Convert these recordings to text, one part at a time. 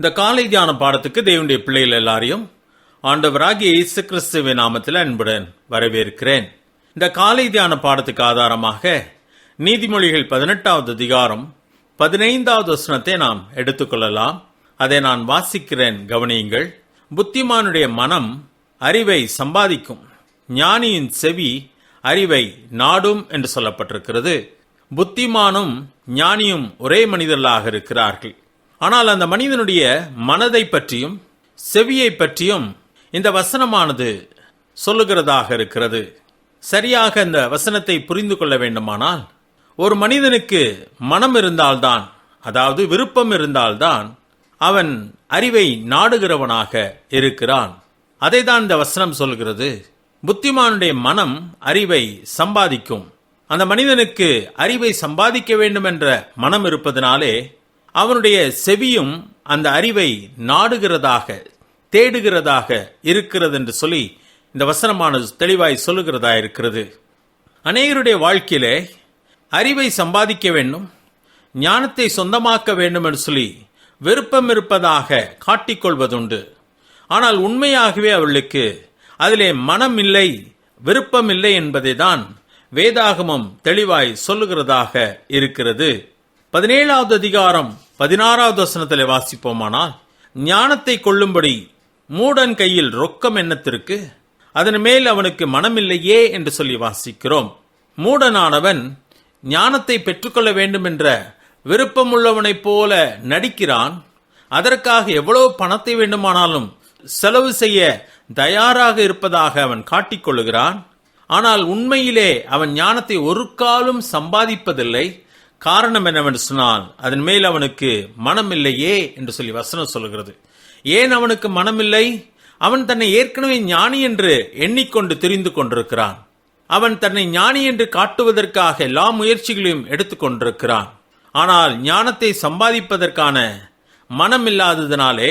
இந்த காலை தியான பாடத்துக்கு தேவனுடைய பிள்ளைகள் எல்லாரையும் ஆண்டவராகிய இயேசு கிறிஸ்துவின் நாமத்தில் அன்புடன் வரவேற்கிறேன். இந்த காலை தியான பாடத்துக்கு ஆதாரமாக நீதிமொழிகள் பதினெட்டாவது அதிகாரம் பதினைந்தாவது வசனத்தை நாம் எடுத்துக்கொள்ளலாம் அதை நான் வாசிக்கிறேன் கவனியுங்கள். புத்திமானுடைய மனம் அறிவை சம்பாதிக்கும். ஞானியின் செவி அறிவை நாடும் என்று சொல்லப்பட்டிருக்கிறது. புத்திமானும் ஞானியும் ஒரே மனிதர்களாக இருக்கிறார்கள். ஆனால் அந்த மனிதனுடைய மனதை பற்றியும் செவியை பற்றியும் இந்த வசனமானது சொல்லுகிறதாக இருக்கிறது. சரியாக இந்த வசனத்தை புரிந்து கொள்ள வேண்டுமானால் ஒரு மனிதனுக்கு மனம் இருந்தால்தான் அதாவது விருப்பம் இருந்தால்தான் அவன் அறிவை நாடுகிறவனாக இருக்கிறான். அதை தான் இந்த வசனம் சொல்கிறது. புத்திமானுடைய மனம் அறிவை சம்பாதிக்கும். அந்த மனிதனுக்கு அறிவை சம்பாதிக்க வேண்டும் என்ற மனம் இருப்பதனாலே அவனுடைய செவியும் அந்த அறிவை நாடுகிறதாக தேடுகிறதாக இருக்கிறது என்று சொல்லி இந்த வசனமானது தெளிவாய் சொல்லுகிறதா இருக்கிறது. அநேகருடைய வாழ்க்கையிலே அறிவை சம்பாதிக்க வேண்டும் ஞானத்தை சொந்தமாக்க வேண்டும் என்று சொல்லி விருப்பம் இருப்பதாக காட்டிக்கொள்வதுண்டு. ஆனால் உண்மையாகவே அவர்களுக்கு அதிலே மனம் இல்லை விருப்பம் இல்லை என்பதை தான் வேதாகமம் தெளிவாய் சொல்லுகிறதாக இருக்கிறது. பதினேழாவது அதிகாரம் பதினாறாவது வசனத்தில் வாசிப்போமானால் ஞானத்தை கொள்ளும்படி மூடன் கையில் ரொக்கம் என்னத்திற்கு? அதன் மேல் அவனுக்கு மனமில்லையே என்று சொல்லி வாசிக்கிறோம். மூடனானவன் ஞானத்தை பெற்றுக்கொள்ள வேண்டும் என்ற விருப்பமுள்ளவனைப் போல நடிக்கிறான். அதற்காக எவ்வளவு பணத்தை வேண்டுமானாலும் செலவு செய்ய தயாராக இருப்பதாக அவன் காட்டிக்கொள்கிறான் ஆனால் உண்மையிலே அவன் ஞானத்தை ஒரு காலும் சம்பாதிப்பதில்லை. காரணம் என்னவென்று சொன்னால் அதன் மேல் அவனுக்கு மனமில்லையே என்று சொல்லி வசனம் சொல்கிறது ஏன் அவனுக்கு மனமில்லை? அவன் தன்னை ஏற்கனவே ஞானி என்று எண்ணிக்கொண்டு தெரிந்து கொண்டிருக்கிறான். அவன் தன்னை ஞானி என்று காட்டுவதற்காக எல்லா முயற்சிகளையும் எடுத்துக்கொண்டிருக்கிறான் ஆனால் ஞானத்தை சம்பாதிப்பதற்கான மனம் இல்லாததினாலே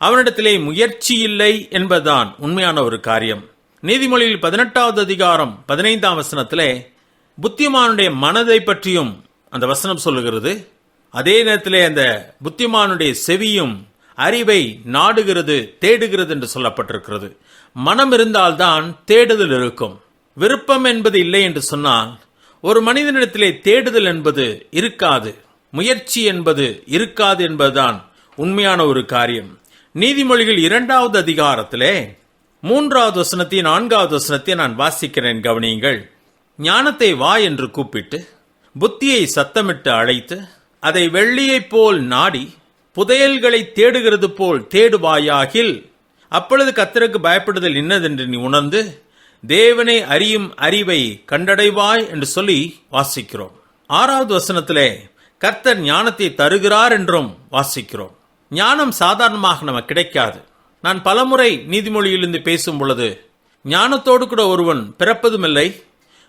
அவனிடத்திலே முயற்சி இல்லை என்பதுதான் உண்மையான ஒரு காரியம். நீதிமொழியில் பதினெட்டாவது அதிகாரம் பதினைந்தாம் வசனத்திலே புத்திமானுடைய மனதை பற்றியும் அந்த வசனம் சொல்லுகிறது அதே நேரத்திலே அந்த புத்திமானுடைய செவியும் அறிவை நாடுகிறது தேடுகிறது என்று சொல்லப்பட்டிருக்கிறது. மனம் இருந்தால்தான் தேடுதல் இருக்கும். விருப்பம் என்பது இல்லை என்று சொன்னால் ஒரு மனிதனிடத்திலே தேடுதல் என்பது இருக்காது. முயற்சி என்பது இருக்காது என்பதுதான் உண்மையான ஒரு காரியம். நீதிமொழிகள் இரண்டாவது அதிகாரத்திலே மூன்றாவது வசனத்தையும் நான்காவது வசனத்தை நான் வாசிக்கிறேன் கவனியுங்கள். ஞானத்தை வா என்று கூப்பிட்டு புத்தியை சத்தமிட்டு அழைத்து அதை வெள்ளியைப் போல் நாடி புதையல்களை தேடுகிறது போல் தேடுவாயாகில் அப்பொழுது கத்தருக்கு பயப்படுதல் இன்னதென்று நீ உணர்ந்து தேவனை அறியும் அறிவை கண்டடைவாய் என்று சொல்லி வாசிக்கிறோம். ஆறாவது வசனத்திலே கர்த்தர் ஞானத்தை தருகிறார் என்றும் வாசிக்கிறோம். ஞானம் சாதாரணமாக நமக்கு கிடைக்காது. நான் பலமுறை நீதிமொழியிலிருந்து பேசும் பொழுது ஞானத்தோடு கூட ஒருவன் பிறப்பதுமில்லை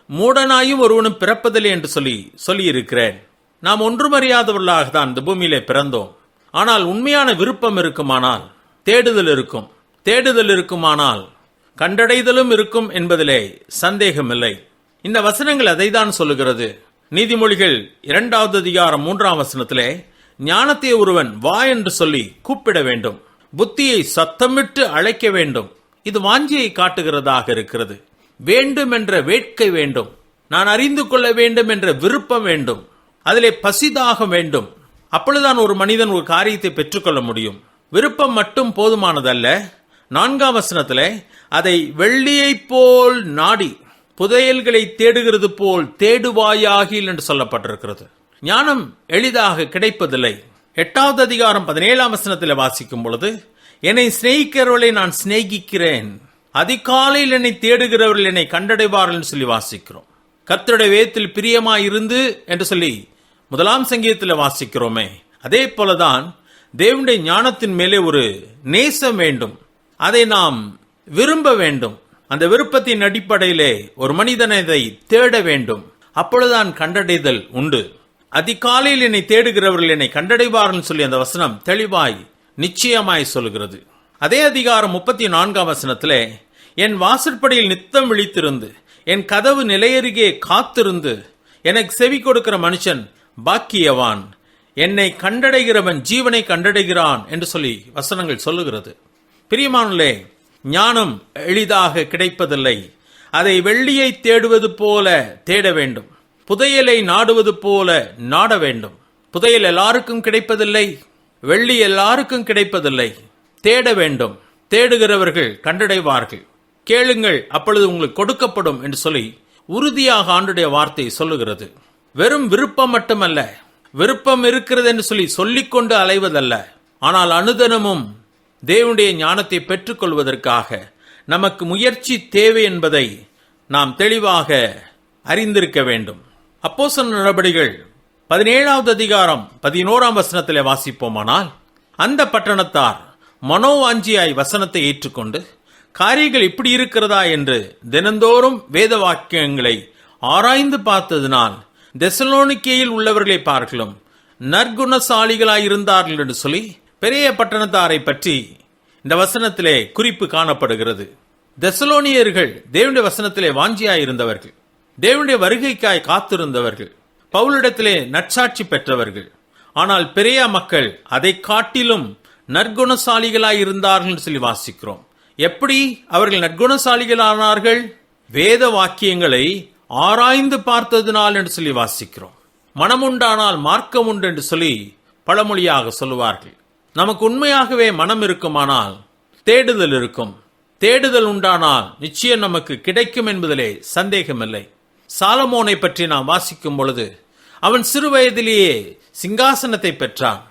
மூடனாயும் ஒருவனும் பிறப்பதில்லை என்று சொல்லி சொல்லியிருக்கிறேன். நாம் ஒன்றுமறியாதவர்களாக தான் இந்த பூமியிலே பிறந்தோம். ஆனால் உண்மையான விருப்பம் இருக்குமானால் தேடுதல் இருக்கும். தேடுதல் இருக்குமானால் கண்டடைதலும் இருக்கும் என்பதிலே சந்தேகமில்லை. இந்த வசனங்கள் அதை தான் சொல்லுகிறது. நீதிமொழிகள் இரண்டாவது அதிகாரம் மூன்றாம் வசனத்திலே ஞானத்தை ஒருவன் வா என்று சொல்லி கூப்பிட வேண்டும். புத்தியை சத்தமிட்டு அழைக்க வேண்டும். இது வாஞ்சியை காட்டுகிறதாக இருக்கிறது. வேண்டும் என்ற வேட்கை வேண்டும். நான் அறிந்து கொள்ள வேண்டும் என்ற விருப்பம் வேண்டும். அதிலே பசிதாக வேண்டும். அப்பொழுதுதான் ஒரு மனிதன் ஒரு காரியத்தை பெற்றுக்கொள்ள முடியும். விருப்பம் மட்டும் போதுமானதல்ல. நான்காம் வசனத்தில் அதை வெள்ளியைப் போல் நாடி புதையல்களை தேடுகிறது போல் தேடுவாயாகில் என்று சொல்லப்பட்டிருக்கிறது. ஞானம் எளிதாக கிடைப்பதில்லை. எட்டாவது அதிகாரம் பதினேழாம் வசனத்தில் வாசிக்கும் பொழுது என்னை சிநேகிக்கிறவர்களை நான் சிநேகிக்கிறேன். அதிகாலையில் என்னை தேடுகிறவர்கள் என்னை கண்டடைவார்கள் என்று சொல்லி வாசிக்கிறோம். கர்த்தருடைய வேதத்தில் பிரியமாய் இருந்து என்று சொல்லி முதலாம் சங்கீதத்தில் வாசிக்கிறோமே. அதே போலதான் தேவனுடைய ஞானத்தின் மேலே ஒரு நேசம் வேண்டும். அதை நாம் விரும்ப வேண்டும். அந்த விருப்பத்தின் அடிப்படையிலே ஒரு மனிதனை இதை தேட வேண்டும். அப்பொழுதுதான் கண்டடைதல் உண்டு. அதிகாலையில் என்னை தேடுகிறவர்கள் என்னை கண்டடைவார்கள் சொல்லி அந்த வசனம் தெளிவாய் நிச்சயமாய் சொல்கிறது அதே அதிகாரம் முப்பத்தி நான்காம் வசனத்திலே என் வாசற்படியில் நித்தம் விழித்திருந்து என் கதவு நிலையருகே காத்திருந்து எனக்கு செவி கொடுக்கிற மனுஷன் பாக்கியவான். என்னை கண்டடைகிறவன் ஜீவனை கண்டடைகிறான் என்று சொல்லி வசனங்கள் சொல்லுகிறது. பிரியமானே ஞானம் எளிதாக கிடைப்பதில்லை. அதை வெள்ளியை தேடுவது போல தேட வேண்டும். புதையலை நாடுவது போல நாட வேண்டும். புதையல் எல்லாருக்கும் கிடைப்பதில்லை. வெள்ளி எல்லாருக்கும் கிடைப்பதில்லை. தேட வேண்டும். தேடுகிறவர்கள் கண்டடைவார்கள். கேளுங்கள் அப்பொழுது உங்களுக்கு கொடுக்கப்படும் என்று சொல்லி உறுதியாக ஆண்டுடைய வார்த்தை சொல்லுகிறது. வெறும் விருப்பம் மட்டுமல்ல விருப்பம் இருக்கிறது என்று சொல்லி சொல்லிக்கொண்டு அலைவதல்ல. ஆனால் அனுதனமும் தேவனுடைய ஞானத்தை பெற்றுக்கொள்வதற்காக நமக்கு முயற்சி தேவை என்பதை நாம் தெளிவாக அறிந்திருக்க வேண்டும். அப்போஸ்தலர் நடபடிகள் பதினேழாவது அதிகாரம் பதினோராம் வசனத்திலே வாசிப்போமானால் அந்த பட்டணத்தார் மனோவாஞ்சியாய் வசனத்தை ஏற்றுக்கொண்டு காரியங்கள் இப்படி இருக்கிறதா? என்று தினந்தோறும் வேத வாக்கியங்களை ஆராய்ந்து பார்த்ததினால் தெசலோனிக்கேயில் உள்ளவர்களை பார்க்கலும் நற்குணசாலிகளாய் இருந்தார்கள் என்று சொல்லி பெரிய பட்டணத்தாரை பற்றி இந்த வசனத்திலே குறிப்பு காணப்படுகிறது. தெசலோனியர்கள் தேவனுடைய வசனத்திலே வாஞ்சியாய் இருந்தவர்கள் தேவனுடைய வருகைக்காய் காத்திருந்தவர்கள் பவுலிடத்திலே நற்சாட்சி பெற்றவர்கள். ஆனால் பெரிய மக்கள் அதை காட்டிலும் நற்குணசாலிகளாய் இருந்தார்கள் என்று சொல்லி வாசிக்கிறோம். எப்படி அவர்கள் நற்குணசாலிகளானார்கள்? வேத வாக்கியங்களை ஆராய்ந்து பார்த்ததினால் என்று சொல்லி வாசிக்கிறோம். மனமுண்டானால் மார்க்கம் உண்டு என்று சொல்லி பழமொழியாக சொல்லுவார்கள். நமக்கு உண்மையாகவே மனம் இருக்குமானால் தேடுதல் இருக்கும். தேடுதல் உண்டானால் நிச்சயம் நமக்கு கிடைக்கும் என்பதிலே சந்தேகமில்லை. சாலமோனை பற்றி நாம் வாசிக்கும் பொழுது அவன் சிறு வயதிலேயே சிங்காசனத்தை பெற்றான்.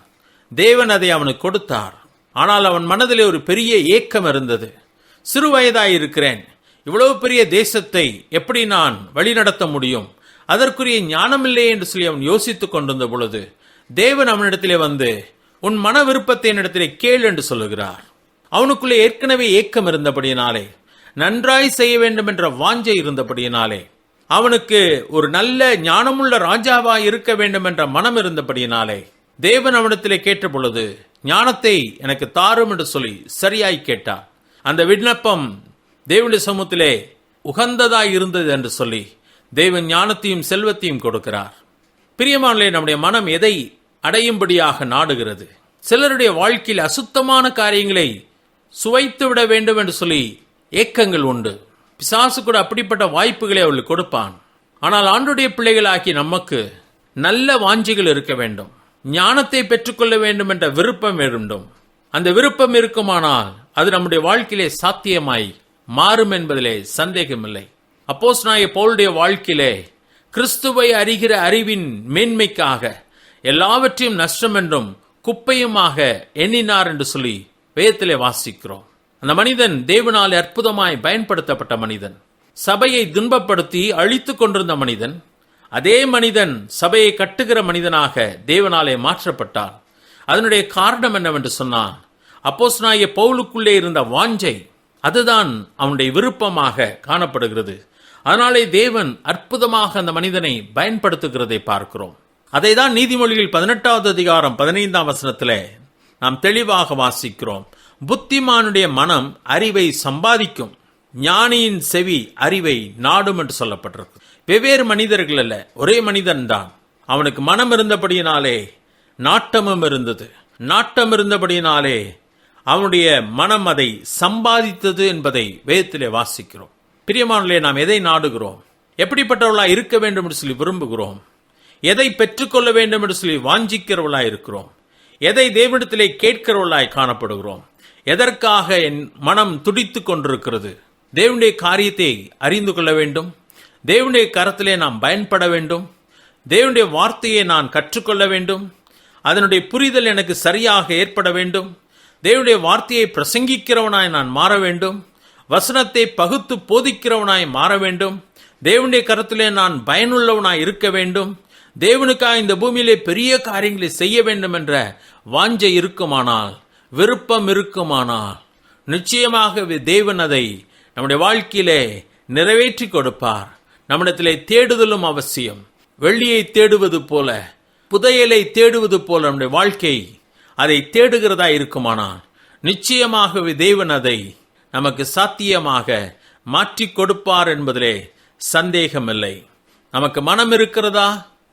தேவன் அதை அவனுக்கு கொடுத்தார். ஆனால் அவன் மனதிலே ஒரு பெரிய ஏக்கம் இருந்தது. சிறு வயதாயிருக்கிறேன். இவ்வளவு பெரிய தேசத்தை எப்படி நான் வழிநடத்த முடியும்? அதற்குரிய ஞானமில்லை என்று சொல்லி அவன் யோசித்துக் கொண்டிருந்த பொழுது தேவன் அவனிடத்திலே வந்து உன் மன விருப்பத்தை என்னிடத்திலே கேள் என்று சொல்லுகிறார். அவனுக்குள்ளே ஏற்கனவே ஏக்கம் இருந்தபடியினாலே நன்றாய் செய்ய வேண்டும் என்ற வாஞ்சை இருந்தபடியினாலே அவனுக்கு ஒரு நல்ல ஞானமுள்ள ராஜாவாய் இருக்க வேண்டும் என்ற மனம் இருந்தபடியினாலே தேவன் அவனிடத்திலே கேட்ட பொழுது ஞானத்தை எனக்கு தாரும் என்று சொல்லி சரியாய் கேட்டான். அந்த விண்ணப்பம் தேவனுடைய சமூகத்திலே உகந்ததாய் இருந்தது என்று சொல்லி தேவன் ஞானத்தையும் செல்வத்தையும் கொடுக்கிறார். பிரியமானே நம்முடைய மனம் எதை அடையும்படியாக நாடுகிறது? சிலருடைய வாழ்க்கையில் அசுத்தமான காரியங்களை சுவைத்து விட வேண்டும் என்று சொல்லி ஏக்கங்கள் உண்டு. பிசாசு கூட அப்படிப்பட்ட வாய்ப்புகளை அவள் கொடுப்பான். ஆனால் ஆண்டுடைய பிள்ளைகளாகி நமக்கு நல்ல வாஞ்சிகள் இருக்க வேண்டும். ஞானத்தை பெற்றுக்கொள்ள வேண்டும் என்ற விருப்பம் வேண்டும் அந்த விருப்பம் இருக்குமானால் அது நம்முடைய வாழ்க்கையிலே சாத்தியமாய் மாறும் என்பதிலே சந்தேகமில்லை. அப்போஸ் நாய பவுளுடைய வாழ்க்கையிலே கிறிஸ்துவை அறிகிற அறிவின் மேன்மைக்காக எல்லாவற்றையும் நஷ்டம் என்றும் குப்பையுமாக எண்ணினார் என்று சொல்லி வேதத்திலே வாசிக்கிறோம். அந்த மனிதன் தேவனால் அற்புதமாய் பயன்படுத்தப்பட்ட மனிதன். சபையை துன்பப்படுத்தி அழித்து கொண்டிருந்த மனிதன் அதே மனிதன் சபையை கட்டுகிற மனிதனாக தேவனாலே மாற்றப்பட்டார் அதனுடைய காரணம் என்னவென்று சொன்னான் அப்போஸ் நாய பவுலுக்குள்ளே இருந்த வாஞ்சை அதுதான் அவனுடைய விருப்பமாக காணப்படுகிறது. அதனாலே தேவன் அற்புதமாக அந்த மனிதனை பயன்படுத்துகிறதை பார்க்கிறோம். அதை தான் நீதிமொழியில் பதினெட்டாவது அதிகாரம் பதினைந்தாம் வசனத்தில் நாம் தெளிவாக வாசிக்கிறோம். புத்திமானுடைய மனம் அறிவை சம்பாதிக்கும் ஞானியின் செவி அறிவை நாடும் என்று சொல்லப்பட்டிருக்கு வெவ்வேறு மனிதர்கள் அல்ல ஒரே மனிதன் தான் அவனுக்கு மனம் இருந்தபடியினாலே நாட்டமும் இருந்தது. நாட்டம் இருந்தபடியினாலே அவனுடைய மனம் அதை சம்பாதித்தது என்பதை வேதத்திலே வாசிக்கிறோம். பிரியமானே நாம் எதை நாடுகிறோம்? எப்படிப்பட்டவர்களாக இருக்க வேண்டும் என்று சொல்லி விரும்புகிறோம்? எதை பெற்றுக்கொள்ள வேண்டும் என்று சொல்லி வாஞ்சிக்கிறவர்களாக இருக்கிறோம்? எதை தேவனிடத்திலே கேட்கிறவர்களாய் காணப்படுகிறோம்? எதற்காக என் மனம் துடித்து கொண்டிருக்கிறது? தேவனுடைய காரியத்தை அறிந்து கொள்ள வேண்டும். தேவனுடைய கரத்திலே நாம் பயன்பட வேண்டும். தேவனுடைய வார்த்தையை நான் கற்றுக்கொள்ள வேண்டும். அதனுடைய புரிதல் எனக்கு சரியாக ஏற்பட வேண்டும். தேவனுடைய வார்த்தையை பிரசங்கிக்கிறவனாய் நான் மாற வேண்டும். வசனத்தை பகுத்து போதிக்கிறவனாய் மாற வேண்டும். தேவனுடைய கரத்திலே நான் பயனுள்ளவனாய் இருக்க வேண்டும். தேவனுக்காக இந்த பூமியிலே பெரிய காரியங்களை செய்ய வேண்டும் என்ற வாஞ்சை இருக்குமானால் விருப்பம் இருக்குமானால் நிச்சயமாக தேவன் அதை நம்முடைய வாழ்க்கையிலே நிறைவேற்றி கொடுப்பார். நம்மிடத்திலே தேடுதலும் அவசியம். வெள்ளியை தேடுவது போல புதையலை தேடுவது போல நம்முடைய வாழ்க்கை அதை தேடுகிறதா இருக்குமானால் நிச்சயமாகவே தேவன் அதை நமக்கு சாத்தியமாக மாற்றி கொடுப்பார் என்பதிலே சந்தேகமில்லை. நமக்கு மனம் இருக்கிறதா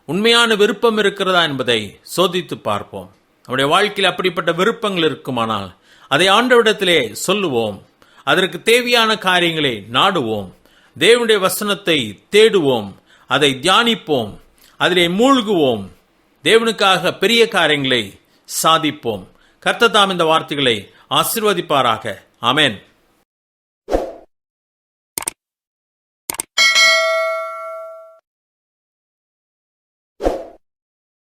உண்மையான விருப்பம் இருக்கிறதா என்பதை சோதித்து பார்ப்போம். நம்முடைய வாழ்க்கையில் அப்படிப்பட்ட விருப்பங்கள் இருக்குமானால் அதை ஆண்டவிடத்திலே சொல்லுவோம். அதற்கு தேவையான காரியங்களை நாடுவோம். தேவனுடைய வசனத்தை தேடுவோம் அதை தியானிப்போம் அதிலே மூழ்குவோம். தேவனுக்காக பெரிய காரியங்களை சாதிப்போம். கர்த்ததாம் இந்த வார்த்தைகளை ஆசிர்வதிப்பாராக. அமேன்